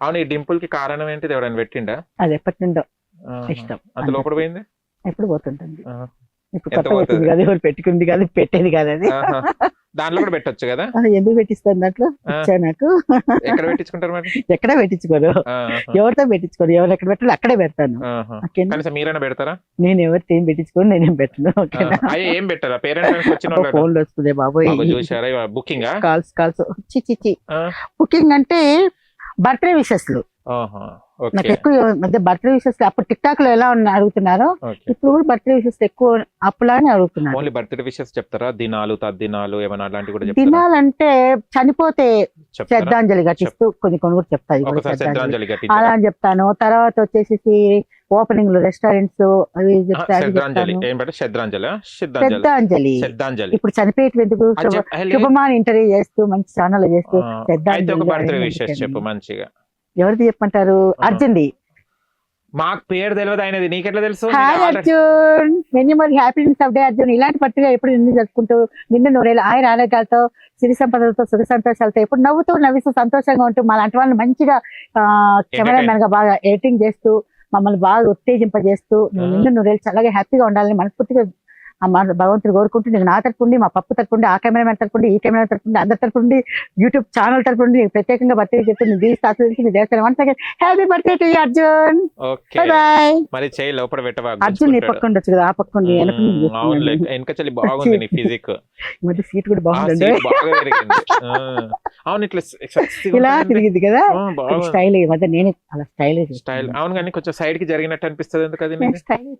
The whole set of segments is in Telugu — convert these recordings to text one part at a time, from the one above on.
అవును ఈ డింపుల్కి కారణం ఏంటిది ఎవరైనా పెట్టిండా అది ఎప్పటి నుండో. ఇష్టం. అంత లోపల పోయింది ఎప్పుడు పోతుంటుంది. ఇప్పుడు పెట్టింది? కాదు ఎవరు పెట్టుకుంది కాదు పెట్టేది కాదు అది. దాంట్లో కూడా పెట్టొచ్చు కదా? ఎందుకు పెట్టిస్తాను దాంట్లో. ఇచ్చా నాకు. ఎక్కడ పెట్టించుకుంటారు మరి? ఎక్కడ పెట్టించుకోరు. ఎవరితో పెట్టించుకోరు? ఎవరు ఎక్కడ పెట్టాలి అక్కడే పెడతాను. కనీసం మీరైనా పెడతారా? నేను ఎవరితో ఏం పెట్టించుకోను నేనేం పెట్టను. ఏం పెట్టారా పేరెంట్స్ వచ్చిన ఫోన్లో వస్తుంది బాబోయ్. Booking calls calls. చి చి చి బుకింగ్ అంటే బర్త్డే విషెస్ నాకు ఎక్కువ మధ్య బర్త్డే విషెస్ అప్పుడు టిక్ టాక్లో ఎలా అడుగుతున్నారో ఇప్పుడు కూడా బర్త్డే విషెస్ ఎక్కువ అప్పులానే అడుగుతున్నారు. ఓన్లీ బర్త్డే విషెస్ చెప్తారా? దినాలు తద్దినాలు ఏమైనా అలాంటివి కూడా చెప్తారా? తినాలంటే చనిపోతే శ్రద్ధాంజలి ఘటిస్తూ కొన్ని కొన్ని కూడా చెప్తాయి అలా అని చెప్తాను. తర్వాత వచ్చేసి ఓపెనింగ్లో రెస్టారెంట్స్ అవి శ్రద్ధాంజలి. శ్రద్ధాంజలి? ఇప్పుడు చనిపోయేటి ఎందుకు? అది శుభ- చెప్- హే, శుభమాన్ ఇంటర్వ్యూ చేస్తూ మంచి ఛానల్ చేస్తూ శ్రద్ధాంజలి మంచిగా. ఎవరిది చెప్పమంటారు. అర్జున్ది. మాకు పేరు తెలియదు ఆయనది. నీకెట్లా తెలుసు? Hi Arjun. Many more happiness of day Arjun. ఇలాంటి పట్టుగా ఎప్పుడు నిన్ను జరుపుకుంటూ నిన్ను నూరేళ్ళు ఆయన ఆరోగ్యాలతో సిరి సంపదలతో సుఖ సంతోషాలతో ఎప్పుడు నవ్వుతూ నవ్విస్తూ సంతోషంగా ఉంటూ మా లాంటి వాళ్ళని మంచిగా కెమెరామెన్గా బాగా ఎడిటింగ్ చేస్తూ మమ్మల్ని బాగా ఉత్తేజింపజేస్తూ. నిన్ను నూరేళ్ళు చల్లగా హ్యాపీగా ఉండాలని మనస్ఫూర్తిగా మన భగవంతుడు కోరుకుంటూ నీకు నా తరపుండి మా పప్పు తరపుండి ఆ కెమెరామెన్ తరపుండి ఈ కెమెరా తరపుండి అందరి తరపుండి యూట్యూబ్ ఛానల్ తరపుండి నీకు ప్రత్యేకంగా బర్త్డే చెప్తూ నీ దీని ఆస్వాదించి నీ one second happy birthday to Arjun boy మరి చేయి లోపల పెట్టవా? అర్జున్ నీ గుంజుకుంటాడు. పక్క ఉండొచ్చు కదా ఆ పక్క ఉండి వెనక చలి బాగుంది నీ ఫిజిక్ ఈ మధ్య సీట్ కూడా బాగుందండి. బాగా పెరిగింది ఆ, అవును ఇట్లా ఇలా. తిరిగింది కదా? స్టైల్ ఈ మధ్య నేనే అలా స్టైల్ స్టైల్ అవును కానీ కొంచెం సైడ్కి జరిగినట్టు అనిపిస్తుంది ఎందుకు అది? స్టైల్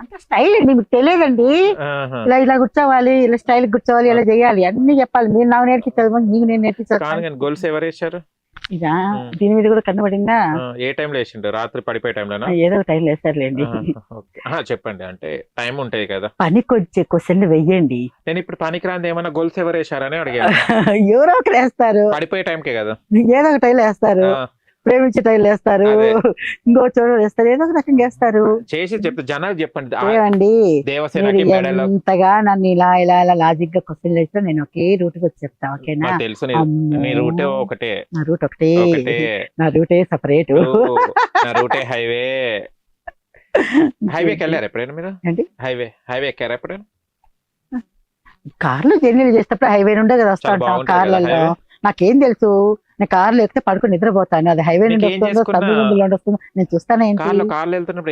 అంత స్టైల్ అండి మీకు తెలియదండి. ఇలా ఇలా కూర్చోవాలి ఇలా స్టైల్ కూర్చోవాలి ఇలా చేయాలి. అన్ని చెప్పాలి. మీరు నాకు నేర్పించాలి మరి నీకు నేను కానీ గొలుసు ఎవరు వేశారు? ఇదా. దీని మీద కూడా కనబడిందా ఏ టైంలో వేసిండు రాత్రి పడిపోయే టైంలోనా? ఏదో టైం వేస్తారులేండి చెప్పండి. అంటే టైం ఉంటది కదా. పనికి వచ్చే క్వశ్చన్లు వెయ్యండి. నేను ఇప్పుడు పనికిరాంది ఏమన్నా గొలుసు ఎవరు వేశారని అడిగాను. ఎవరో ఒకరు వేస్తారు. పడిపోయే టైంకే కదా. ఏదో ఒక టైం వేస్తారు. ప్రేమించే టైం వేస్తారు. ఇంకో చోట వేస్తారు ఏదో ఒక రకంగా వేస్తారు. చేసి చెప్తే జనాలు చెప్పండి. ఏమండి ఎంతగా నన్ను ఇలా ఇలా ఇలా లాజిక్గా క్వశ్చన్ వేస్తే నేను ఒకే రూట్ వచ్చి చెప్తా ఓకేనా? తెలుసు. రూటే ఒకటే. నా రూట్ ఒకటే. నా రూటే సపరేట్. నా రూటే హైవే. హైవేకి వెళ్ళారు ఎప్పుడైనా మీరు? హైవే. హైవే ఎక్కారా ఎప్పుడైనా? కార్లు జర్నీలు చేసేటప్పుడు హైవే నుండే కదా వస్తా ఉంటాం కార్లలో. నాకేం తెలుసు. నేను కార్లో ఎక్కితే పడుకొని నిద్రపోతాను. అది హైవే నుండి వస్తుందో? తమిళ నుండి వస్తుందో నేను చూస్తాను ఏంటి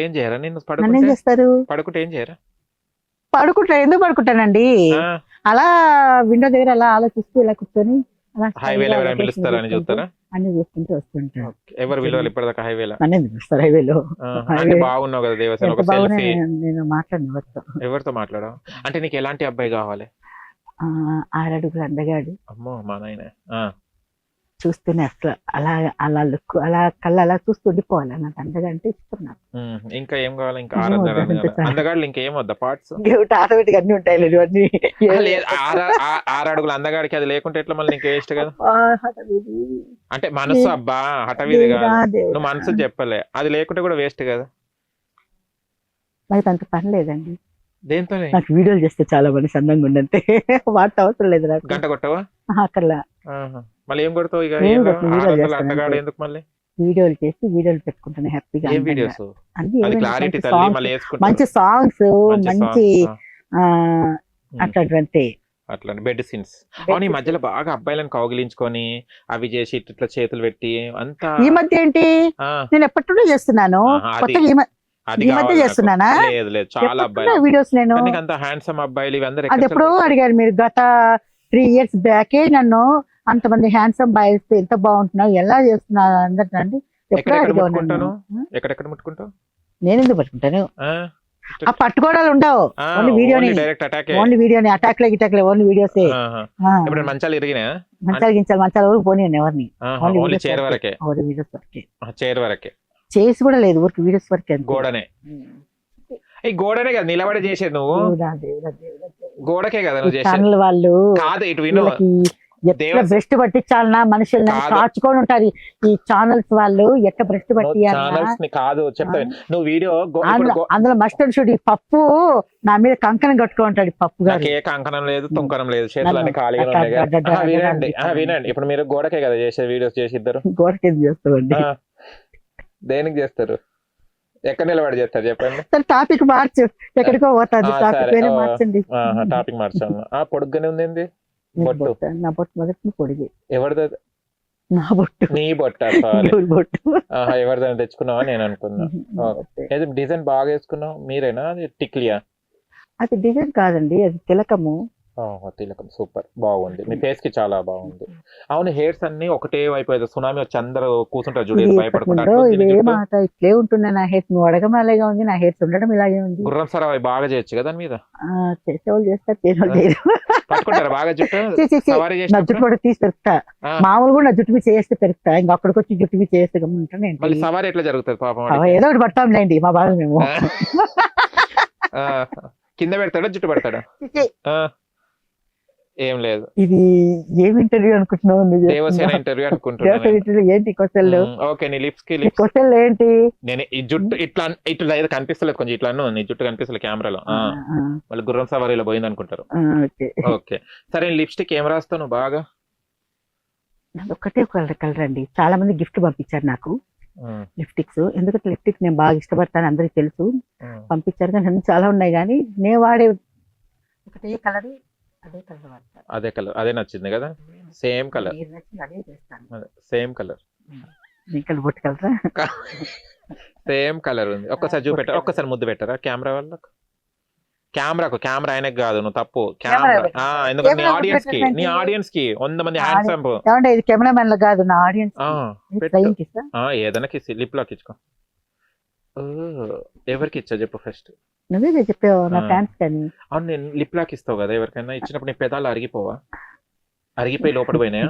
ఏం చేయరా? నేను ఏం చేస్తారు? పడుకుంటే ఏం చేయరా? పడుకుంటా ఎందుకు పడుకుంటానండి? అలా విండో దగ్గర అలా ఆలోచిస్తూ ఇలా కూర్చొని హైవేలో ఎవరైనా పిలుస్తారని చూస్తారా? అన్ని చూసుకుంటూ. ఎవరు ఇప్పటిదాకా హైవేలో? పిలుస్తారు హైవేలో. అంటే బాగున్నావు కదా దేవసేన ఎంత ఒక బాగున్నా సెల్ఫీ నేను- మాట్లాడిన ఎవరితో. అంటే నీకు ఎలాంటి అబ్బాయి కావాలి? ఆరడుగులు అందగాడు అమ్మో మా నాయన. చూస్తూనే అసలు అలా అలా లుక్ అలా కళ్ళు అలా చూస్తూ ఉండిపోవాలి నాకు అందగా అంటే ఇష్టం నాకు. ఇంకా ఏం కావాలి? ఇంకా అందగాళ్ళు ఇంకేం వద్దా? పార్ట్స్ ఆటోమేటిక్ అన్ని ఉంటాయి లేదు అన్ని. ఆరు అడుగులు అందగాడికి అది లేకుంటే ఎట్లా మళ్ళీ నీకు వేస్ట్ కదా? అంటే మనసు అబ్బా దేవుడా, కాదు. నువ్వు మనసు చెప్పలే. అది లేకుంటే కూడా వేస్ట్ కదా. నాకు అంత పని లేదండి. దేంతోనే? నాకు వీడియోలు చేస్తే చాలా మంది సందంగా ఉండంతే. వాటి అవసరం లేదు నాకు. గంట కొట్టవా? ఆహా. మళ్ళీ ఏం కొడతావు? ఇక ఏం ఏం కొట్టను, ఆరు వీడియోలు వందల చేస్తాను అందగాడు అంతే. ఎందుకు మళ్ళీ? వీడియోలు చేసి వీడియోలు పెట్టుకుంటాను హ్యాపీగా వీడియోస్? క్లారిటీ మంచి సాంగ్స్ మంచి. అట్లాంటి అట్లా బెడ్ సీన్స్ అవును ఈ మధ్యలో బాగా అబ్బాయిలను కౌగిలించుకొని అవి చేసి ఇట్లా చేతులు పెట్టి అంతా ఈ మధ్య ఏంటి? నేను ఎప్పటి నుండో చేస్తున్నాను ఈ మధ్య. చేస్తున్నానా? లేదు లేదు చాలా అబ్బాయిలు. నుండో వీడియోస్ నేను. అంత హ్యాండ్సమ్ అబ్బాయిలు ఇవి అందరు అది ఎప్పుడో అడిగారు మీరు గత త్రీ ఇయర్స్ బ్యాకే నన్ను అంతమంది హ్యాండ్సమ్ బాయ్స్ ఎంత బాగుంటున్నావు ఎలా చేస్తున్నావు అందరు అండి. ఎప్పుడో. ఎక్కడెక్కడ ముట్టుకుంటావు? నేను ఎందుకు పట్టుకుంటాను? ఆ? పట్టుకోవడాలు ఉండవు. ఓన్లీ వీడియోని. ఓన్లీ వీడియోని అటాక్ లే గిటాక్ ఓన్లీ వీడియోస్. ఇప్పుడు మంచాలు ఇరిగినా మంచాలు గించాలి మంచాలు ఊరికి పోనీ ఎవరిని. ఓన్లీ చైర్ వరకే. వరకే. ఓన్లీ వీడియోస్ వరకే. చైర్ వరకే. చేసి కూడా లేదు ఊరికి వీడియోస్ వరకే. గోడనే. ఈ గోడనే కదా నిలబడి చేసేది నువ్వు. గోడకే కదా నువ్వు వాళ్ళు కాదు ఇటు విను. ఎట్లా భ్రష్టు పట్టించాలన్నా మనుషుల్ని. కాచుకొని ఉంటారు. ఈ ఛానల్స్ వాళ్ళు ఎట్లా భ్రష్టు పట్టియాలన్నా కాదు. నువ్వు వీడియో అందులో మస్టర్డ్ షూట్ ఈ పప్పు నా మీద కంకణం కట్టుకో ఉంటాడు ఈ పప్పు గారు ఏ కంకణం లేదు తుంకణం లేదు చేతులు అన్ని నన్ను ఖాళీగా ఉన్నాయి వినండి. వినండి. ఇప్పుడు మీరు గోడకే కదా చేసే వీడియోస్ చేసి ఇద్దరు గోడ కింద చేస్తామండి. దేనికి చేస్తారు? ఎక్కడ నిలబడి చేస్తారు చెప్పండి? సరే టాపిక్ మార్చు. ఎక్కడికో పోతుంది. టాపిక్ మార్చండి. టాపిక్ మార్చాము. ఆ పొడుగ్గానే ఉంది బొట్టు. నా బొట్టు మొదటి పొడిగి. ఎవరిదో నా బొట్టు. నీ బొట్ట? బొట్టు. ఎవరిదైనా తెచ్చుకున్నావా? నేను అనుకున్నా. డిజైన్ బాగా వేసుకున్నావు. మీరేనా? అది టిక్లియా? అది డిజైన్ కాదండి అది తిలకము. తిలకం. సూపర్. బాగుంది. మీ ఫేస్కి చాలా బాగుంది. అవును హెయిర్స్ అన్ని ఒకటే వైపు ఏదో సునామీ వచ్చి అందరూ కూర్చుంటారు చూడు జుట్టు. మాట. ఇట్లే ఉంటున్నా నా హెయిర్. నువ్వు అడగం అలాగే ఉంది నా హెయిర్ ఉండడం ఇలాగే ఉంది. గుర్రం సరాయి బాగా చేయొచ్చు కదా మీద? చేసేవాళ్ళు చేస్తారు చేసేవాళ్ళు పట్టుకుంటారా బాగా జుట్టు? నా జుట్టు కూడా తీసి పెరుకుతా ఆ. మామూలు కూడా నా జుట్టు మీద చేస్తే పెరుకుతా ఇంకా అక్కడికి వచ్చి జుట్టు మీద చేస్తే ఏంటి? మళ్ళీ సవారీ ఎట్లా జరుగుతుంది పాపం అవ? ఏదో ఒకటి పడతాంలేండి మా బాధ మేము. కింద పెడతాడా జుట్టు పెడతాడా. ఏం లేదు. ఇది ఏం ఇంటర్వ్యూ అనుకుంటున్నావు దేవసేన ఇంటర్వ్యూ అనుకుంటున్నాను ఏంటి క్వశ్చన్లు ఓకే నీ లిప్స్కి లిప్స్. క్వశ్చన్లు ఏంటి? నేను ఈ జుట్టు ఇట్లా ఇట్లా ఏదో కనిపిస్తలేదు కొంచెం ఇట్లా నీ జుట్టు కనిపిస్తలేదు కెమెరాలో మళ్ళీ గుర్రం సవారీలో పోయింది అనుకుంటారు. ఓకే. ఓకే. సరే లిప్స్టిక్ ఏం రాస్తావు నువ్వు బాగా? నాది ఒక్కటే కలర్ కలర్ అండి. చాలా మంది గిఫ్ట్ పంపించారు నాకు. ఉమ్, లిప్స్టిక్స్. ఎందుకంటే లిప్స్టిక్ నేను బాగా ఇష్టపడతాను అందరికి తెలుసు. పంపించారు కానీ చాలా ఉన్నాయి కానీ నేను వాడే ఒకటే కలర్ అదే కలర్ అదే నచ్చింది కదా? Same colour. Same colour. Same colour ఉంది. ఒక్కసారి చూపెట్టారా? ఒక్కసారి ముద్దు పెట్టారా? కెమెరా వాళ్ళకు? కెమెరాకు కెమెరా ఆయనకు కాదు నువ్వు తప్పు. కెమెరా ఎందుకంటే నీ ఆడియన్స్కి. నీ ఆడియన్స్కి వంద మంది ఇది కెమెరామెన్లో కాదు నా ఆడియన్స్ ఏదైనా లిప్ లాక్ ఇచ్చుకో. ఎవరికి ఇచ్చా చెప్పు ఫస్ట్ నువ్వే చెప్పావు? నా. ఫ్యాన్స్ కానీ అవును నేను లిప్ లాక్ ఇస్తావు కదా ఎవరికైనా. ఇచ్చినప్పుడు నీ పెదాలు అరిగిపోవా? అరిగిపోయి లోపల పోయినాయా?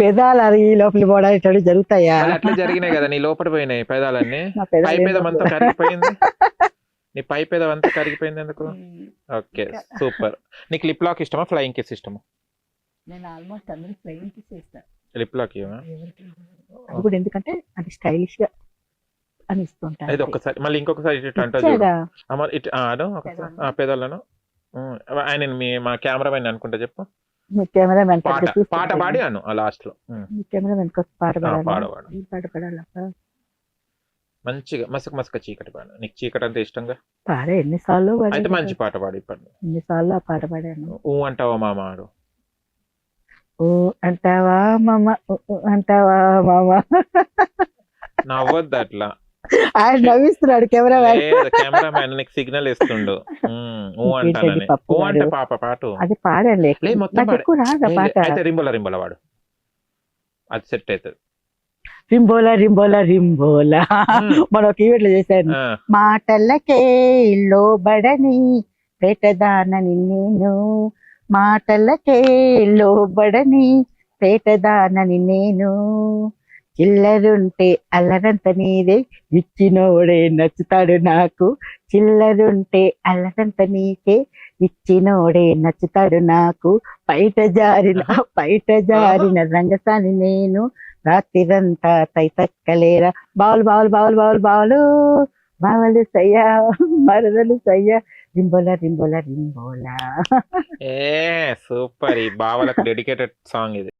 పెదాలు అరిగి లోపల పోవడానికి జరుగుతాయా? అట్లా జరిగినాయి కదా నీ లోపల పోయినాయి పెదాలన్నీ. పై పెదం అంతా కరిగిపోయింది? నీ పై పెదం అంతా కరిగిపోయింది ఎందుకు? Okay super. నీకు లిప్ లాక్ ఇష్టమా? ఫ్లయింగ్ కిస్ ఇష్టమా? నేను ఆల్మోస్ట్ అందరికి ఫ్లయింగ్ కిస్ ఇస్తాను లిప్ లాక్ ఇవ్వనా? ఎందుకంటే అది స్టైలిష్గా అని ఇస్తుంటాను ఇది ఒక్కసారి మళ్ళీ ఇంకొకసారి ఇటు అంటా చూడు. ఇచ్చాడా? అమ్మ ఇటు ఆ, అను ఒకసారి. పెదాలను. ఆయన మీ మా కెమెరామెన్ అనుకుంటా చెప్పు. కెమెరామెన్ పాట పెద్ద చూసి పాట పాడి అను ఆ లాస్ట్లో మీ కెమెరామెన్ పాట ఆ, పాడాలా? పాడు పాడు ఏం పాట పాడాలప్ప మంచిగా మసక మసక చీకటి పాడు. నీకు చీకటి అంటే ఇష్టంగా? పాడే ఎన్నిసార్లు పాడాను. అయితే మంచి పాట పాడు ఇప్పుడు ఎన్నిసార్లు ఆ పాట పాడాను? ఊ అంటావా మామ ఆడు. ఓ అంటావా మామ అంటావా మామ? నవ్వద్దు అట్లా ఆయన నవ్విస్తున్నాడు కెమెరామెన్ కెమెరామ్యాన్ నీకు సిగ్నల్ ఇస్తుండు. అంటానని. అంటే? పాప పాటు. అది పాడండి. మొత్తం అయితే రింబోల రింబోల వాడు. అది సెట్ అవుతుంది. రింబోలా రింబోలా రింబోలా. మనం ఒక ఈవెంట్లో మాటలకే లోబడని పేటదానని నేను మాటలకే లోబడని పేటదానని నేను చిల్లరుంటే అల్లరంత నీదే ఇచ్చినోడే నచ్చుతాడు నాకు. చిల్లరుంటే అల్లరంత నీకే ఇచ్చినోడే నచ్చుతాడు నాకు. బయట జారిన బయట జారిన రంగసాని నేను. రాత్రిరంతా తైతక్కలేరా. బావులు బావులు బావులు బావులు బావులు. బావలు సయ్యా మరదలు సయ్యా. రింబోలా రింబోలా రింబోలా. ఏ సూపర్. ఈ బావలకు డెడికేటెడ్ సాంగ్ ఇది.